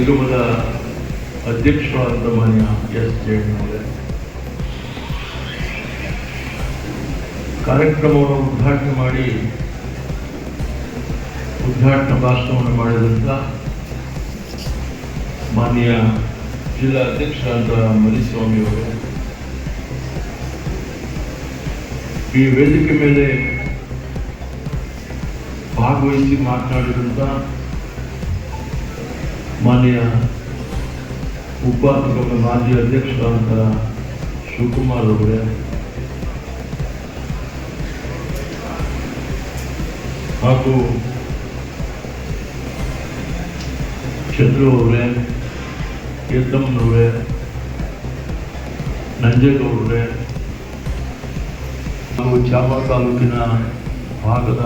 ನಿಗಮದ ಅಧ್ಯಕ್ಷರಾದ ಮಾನ್ಯ ಎಸ್ ಜಯಣ್ಣವರೇ ಕಾರ್ಯಕ್ರಮವನ್ನು ಉದ್ಘಾಟನೆ ಮಾಡಿ ಉದ್ಘಾಟನಾ ಭಾಷಣವನ್ನು ಮಾಡಿದಂಥ ಮಾನ್ಯ ಜಿಲ್ಲಾ ಅಧ್ಯಕ್ಷರಾದ ಅವರು. ಈ ವೇದಿಕೆ ಮೇಲೆ ಭಾಗವಹಿಸಿ ಮಾತನಾಡಿದಂಥ ಮಾನ್ಯ ಉಪಾಧ್ಯಕ್ಷ ಮಾಜಿ ಅಧ್ಯಕ್ಷರಾದಂಥ ಶಿವಕುಮಾರ್ ಅವರೇ. ಹಾಗೂ ಚಂದ್ರು ಅವರೇ ಯದ್ದಮ್ಮನವರೇ ನಂಜೇಗೌಡರೇ ನಾವು ಚಾಮ ತಾಲೂಕಿನ ಭಾಗದ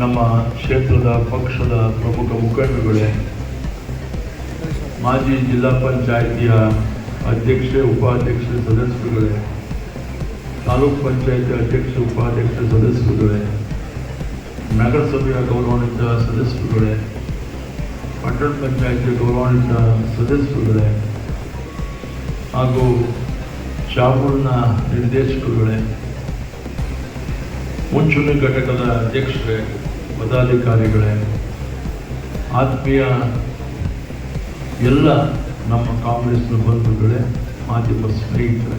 ನಮ್ಮ ಕ್ಷೇತ್ರದ ಪಕ್ಷದ ಪ್ರಮುಖ ಮುಖಂಡರುಗಳೇ. ಮಾಜಿ ಜಿಲ್ಲಾ ಪಂಚಾಯಿತಿಯ ಅಧ್ಯಕ್ಷೆ, ಉಪಾಧ್ಯಕ್ಷ ಸದಸ್ಯರುಗಳೇ, ತಾಲೂಕ್ ಪಂಚಾಯಿತಿ ಅಧ್ಯಕ್ಷ, ಉಪಾಧ್ಯಕ್ಷ ಸದಸ್ಯರುಗಳೇ, ನಗರಸಭೆಯ ಗೌರವಾನ್ವಿತ ಸದಸ್ಯರುಗಳೇ, ಪಟ್ಟಣ ಪಂಚಾಯಿತಿಯ ಗೌರವಾನ್ವಿತ ಸದಸ್ಯರುಗಳೇ ಹಾಗೂ ಚಾಮೂರಿನ ನಿರ್ದೇಶಕರುಗಳೇ, ಮುಂಚೂಣಿ ಘಟಕದ ಅಧ್ಯಕ್ಷರೇ, ಪದಾಧಿಕಾರಿಗಳೇ, ಆತ್ಮೀಯ ಎಲ್ಲ ನಮ್ಮ ಕಾಂಗ್ರೆಸ್ನ ಬಂಧುಗಳೇ ಮಾಧ್ಯಮ ಸ್ನೇಹಿತರೆ.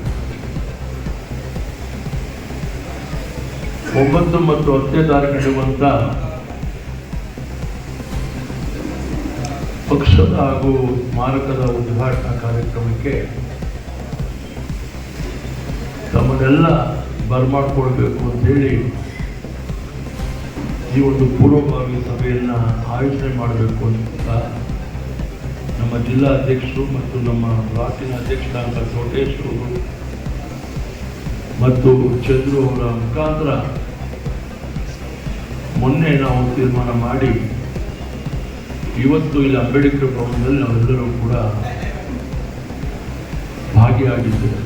ಒಂಬತ್ತು ಮತ್ತು ಹತ್ತನೇ ತಾರೀಕು ನಡೆಯುವಂತ ಪಕ್ಷದ ಹಾಗೂ ಸ್ಮಾರಕದ ಉದ್ಘಾಟನಾ ಕಾರ್ಯಕ್ರಮಕ್ಕೆ ತಮ್ಮನ್ನೆಲ್ಲ ಬರ್ಮಾಡ್ಕೊಳ್ಬೇಕು ಅಂತೇಳಿ ಈ ಒಂದು ಪೂರ್ವಭಾವಿ ಸಭೆಯನ್ನ ಆಯೋಜನೆ ಮಾಡಬೇಕು ಅಂತ ನಮ್ಮ ಜಿಲ್ಲಾ ಅಧ್ಯಕ್ಷರು ಮತ್ತು ನಮ್ಮ ಬ್ಲಾಕಿನ ಅಧ್ಯಕ್ಷರಾದ ಕೋಟೇಶ್ವರು ಮತ್ತು ಚಂದ್ರು ಅವರ ಮುಖಾಂತರ ಮೊನ್ನೆ ನಾವು ತೀರ್ಮಾನ ಮಾಡಿ ಇವತ್ತು ಇಲ್ಲಿ ಅಂಬೇಡ್ಕರ್ ಭವನದಲ್ಲಿ ನಾವೆಲ್ಲರೂ ಕೂಡ ಭಾಗಿಯಾಗಿದ್ದೇವೆ.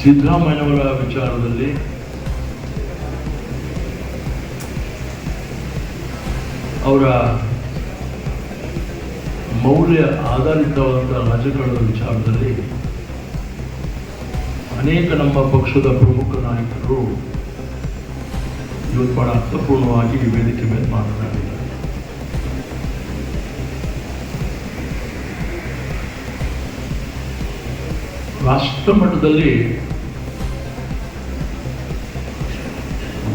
ಸಿದ್ದರಾಮಯ್ಯನವರ ವಿಚಾರದಲ್ಲಿ ಅವರ ಮೌಲ್ಯ ಆಧಾರಿತವಾದ ರಾಜಕಾರಣದ ವಿಚಾರದಲ್ಲಿ ಅನೇಕ ನಮ್ಮ ಪಕ್ಷದ ಪ್ರಮುಖ ನಾಯಕರು ಇವತ್ತು ಬಹಳ ಅರ್ಥಪೂರ್ಣವಾಗಿ ವೇದಿಕೆ ಮೇಲೆ ಮಾತನಾಡಿದ್ದಾರೆ. ರಾಷ್ಟ್ರ ಮಟ್ಟದಲ್ಲಿ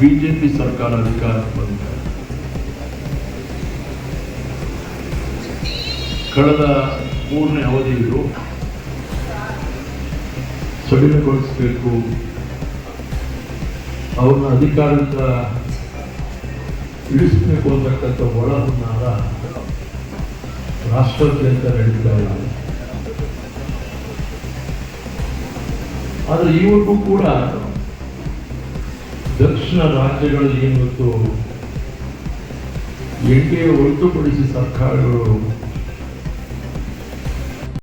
ಬಿಜೆಪಿ ಸರ್ಕಾರ ಅಧಿಕಾರಕ್ಕೆ ಬಂದಿದೆ. ಕಳೆದ ಮೂರನೇ ಅವಧಿಯಲ್ಲೂ ಸಡಿಲಗೊಳಿಸಬೇಕು. ಅವ್ರನ್ನ ಅಧಿಕಾರದಿಂದ ಇಳಿಸಬೇಕು ಅಂತಕ್ಕಂಥ ಒಳ ಹುನ್ನಾರ ರಾಷ್ಟ್ರಾದ್ಯಂತ ನಡೀತಾ ಇದೆ. ಆದರೆ ಇವರಿಗೂ ಕೂಡ ದಕ್ಷಿಣ ರಾಜ್ಯಗಳಲ್ಲಿ ಇವತ್ತು ಎನ್ ಡಿ ಎ ಹೊರತುಪಡಿಸಿ ಸರ್ಕಾರಗಳು